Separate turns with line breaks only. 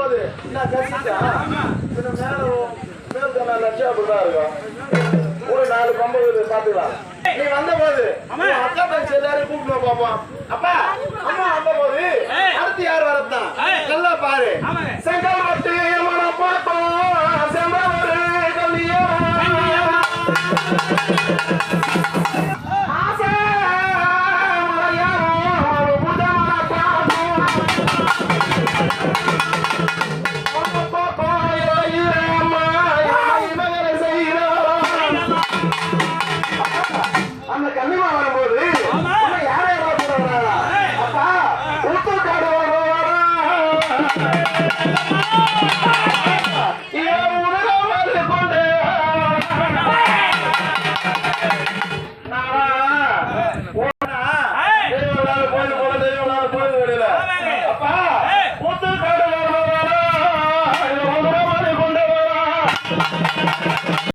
போது. நான் கசிட்டா இன்னும் மேல மேல் தானே லட்சம் அப்படிதான் இருக்கும் ஒரு நாலு பம்பு இருக்குது பாத்துக்கலாம் நீ வந்த போது அக்கா தங்கச்சி எல்லாரும் கூப்பிட்டு பாப்போம். அப்பா அம்மா வந்த போது அடுத்து யார் வரத்தான்? நல்லா பாரு. செங்கல் மட்டு மன பார்த்தோம் செம்பவரு கல்லியம் வரும்போது